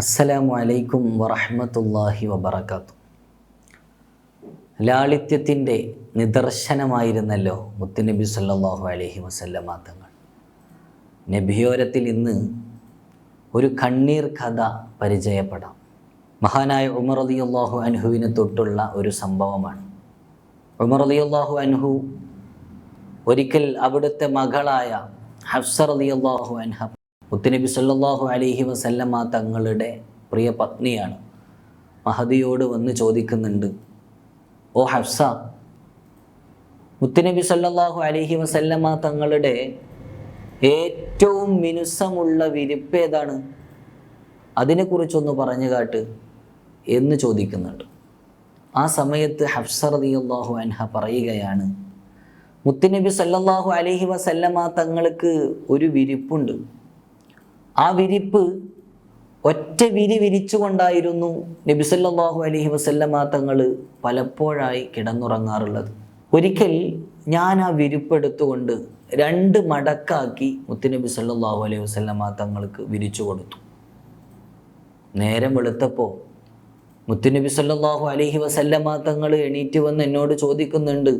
അസ്സലാമു അലൈക്കും വറഹ്മത്തുള്ളാഹി വബറകാത്തു ലാളിത്യത്തിന്റെ നിദർശനമായിരുന്നല്ലോ മുത്തുനബി സല്ലല്ലാഹു അലൈഹി വസല്ലമ തങ്ങൾ നബിയോരത്തിൽ ഇന്ന് ഒരു കണ്ണീർ കഥ പരിചയപ്പെടാം. മഹാനായ ഉമർ റളിയല്ലാഹു അൻഹുവിനെ തൊട്ടുള്ള ഒരു സംഭവമാണ്. ഉമർ റളിയല്ലാഹു അൻഹു ഒരിക്കൽ അവിടുത്തെ മകളായ ഹഫ്സ റളിയല്ലാഹു അൻഹ മുത്തുനബി സല്ലാഹു അലഹി വസല്ലമ തങ്ങളുടെ പ്രിയ പത്നിയാണ്. മഹദിയോട് വന്ന് ചോദിക്കുന്നുണ്ട് ഓ ഹഫ്സ മുത്തുനബി സല്ലാഹു അലഹി വസല്ലമ തങ്ങളുടെ ഏറ്റവും മിനുസമുള്ള വിരിപ്പ് ഏതാണ്? അതിനെക്കുറിച്ചൊന്ന് പറഞ്ഞു കാട്ട് എന്ന് ചോദിക്കുന്നുണ്ട്. ആ സമയത്ത് ഹഫ്സ റളിയല്ലാഹു അൻഹ പറയുകയാണ് മുത്തുനബി സല്ലാഹു അലഹി വസല്ലമ തങ്ങൾക്ക് ഒരു വിരിപ്പുണ്ട്. ആ വിരിപ്പ് ഒറ്റ വിരി വിരിച്ചുകൊണ്ടായിരുന്നു നബിസല്ലാഹു അലഹി വസല്ലമ തങ്ങൾ പലപ്പോഴായി കിടന്നുറങ്ങാറുള്ളത്. ഒരിക്കൽ ഞാൻ ആ വിരിപ്പെടുത്തുകൊണ്ട് രണ്ട് മടക്കാക്കി മുത്തുനബി സല്ലാഹു അലൈഹി വസല്ലമ തങ്ങൾക്ക് വിരിച്ചു കൊടുത്തു. നേരം വെളുത്തപ്പോൾ മുത്തുനബി സല്ലാഹു അലഹി വസല്ലമ തങ്ങൾ എണീറ്റ് വന്ന് എന്നോട് ചോദിക്കുന്നുണ്ട്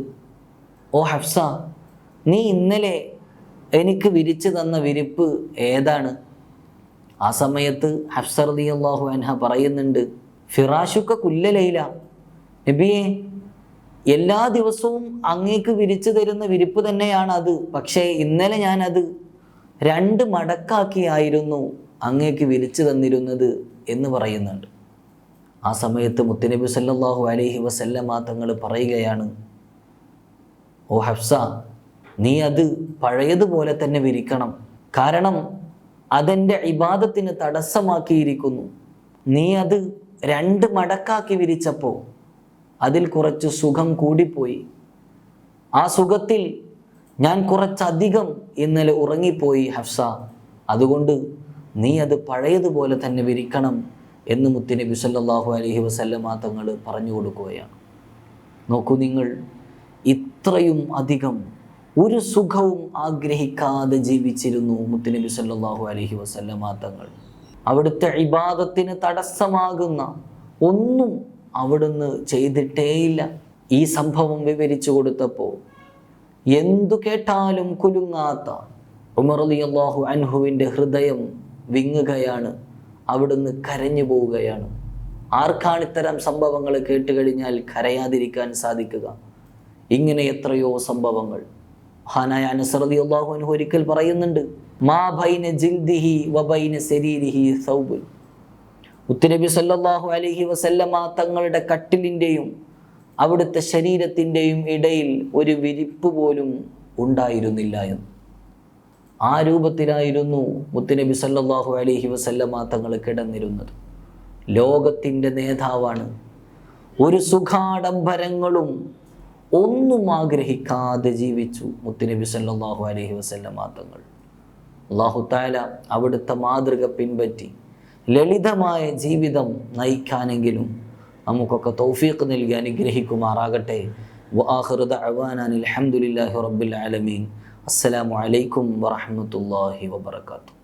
ഓ ഹഫ്സ നീ ഇന്നലെ എനിക്ക് വിരിച്ചു തന്ന വിരിപ്പ് ഏതാണ്? ആ സമയത്ത് ഹഫ്സ അള്ളാഹു അൻഹ പറയുന്നുണ്ട് ഫിറാഷുക്ക കുല്ലലൈല നബിയെ എല്ലാ ദിവസവും അങ്ങേക്ക് വിരിച്ചു തരുന്ന വിരിപ്പ് തന്നെയാണ് അത് പക്ഷേ ഇന്നലെ ഞാനത് രണ്ട് മടക്കാക്കിയായിരുന്നു അങ്ങേക്ക് വിരിച്ചു തന്നിരുന്നത് എന്ന് പറയുന്നുണ്ട്. ആ സമയത്ത് മുത്തനബി സല്ലാഹു അലഹി വസല്ലമ തങ്ങൾ പറയുകയാണ് ഓ ഹഫ്സ നീ അത് പഴയതുപോലെ തന്നെ വിരിക്കണം. കാരണം അതെന്റെ ഇബാദത്തിന് തടസ്സമാക്കിയിരിക്കുന്നു. നീ അത് രണ്ട് മടക്കാക്കി വിരിച്ചപ്പോൾ അതിൽ കുറച്ച് സുഖം കൂടിപ്പോയി. ആ സുഖത്തിൽ ഞാൻ കുറച്ചധികം ഇന്നലെ ഉറങ്ങിപ്പോയി ഹഫ്സ. അതുകൊണ്ട് നീ അത് പഴയതുപോലെ തന്നെ വിരിക്കണം എന്ന് മുത്തുനബി സല്ലാഹു അലഹി വസല്ലമ തങ്ങൾ പറഞ്ഞു കൊടുക്കുകയാണ്. നോക്കൂ നിങ്ങൾ ഇത്രയും അധികം ഒരു സുഖവും ആഗ്രഹിക്കാതെ ജീവിച്ചിരുന്നു മുത്തുനബി സല്ലല്ലാഹു അലൈഹി വസല്ലമ തങ്ങൾ. അവിടുത്തെ ഇബാദത്തിന് തടസ്സമാകുന്ന ഒന്നും അവിടുന്ന് ചെയ്തിട്ടേയില്ല. ഈ സംഭവം വിവരിച്ചു കൊടുത്തപ്പോൾ എന്തു കേട്ടാലും കുലുങ്ങാത്ത ഉമർ അള്ളാഹു അൻഹുവിന്റെ ഹൃദയം വിങ്ങുകയാണ് അവിടുന്ന് കരഞ്ഞു പോവുകയാണ്. ആർക്കാണ് ഇത്തരം സംഭവങ്ങൾ കേട്ടുകഴിഞ്ഞാൽ കരയാതിരിക്കാൻ സാധിക്കുക? ഇങ്ങനെ എത്രയോ സംഭവങ്ങൾ. മഹാനായ അനസറതി അള്ളാഹു അനു ഒരിക്കൽ പറയുന്നുണ്ട് മാ ബൈന ജിൽദിഹി വബൈന ശരീരിഹി സൗബുൽ ഉത്തരബി സല്ലല്ലാഹു അലൈഹി വസല്ലമ തങ്ങളുടെ കട്ടിലിന്റെയും അവിടുത്തെ ശരീരത്തിന്റെയും ഇടയിൽ ഒരു വിരിപ്പ് പോലും ഉണ്ടായിരുന്നില്ല എന്ന്. ആ രൂപത്തിലായിരുന്നു മുത്തുനബി സല്ലാഹു അലഹി വസല്ലമ തങ്ങൾ കിടന്നിരുന്നത്. ലോകത്തിന്റെ നേതാവാണ്. ഒരു സുഖാഡംബരങ്ങളും ഒന്നും ആഗ്രഹിക്കാതെ ജീവിച്ചു മുത്തുനബി സല്ലാഹു അലഹി വസല്ലമ മാതങ്ങൾ അള്ളാഹു താല അവിടുത്തെ മാതൃക പിൻപറ്റി ലളിതമായ ജീവിതം നയിക്കാനെങ്കിലും നമുക്കൊക്കെ തൗഫീഖ് നൽകി അനുഗ്രഹിക്കുമാറാകട്ടെ. വആഖിറു ദഅവാനാനിൽ അൽഹംദുലില്ലാഹി റബ്ബിൽ ആലമീൻ. അസ്സലാമു അലൈക്കും വറഹ്മത്തുള്ളാഹി വബറകാതുഹു.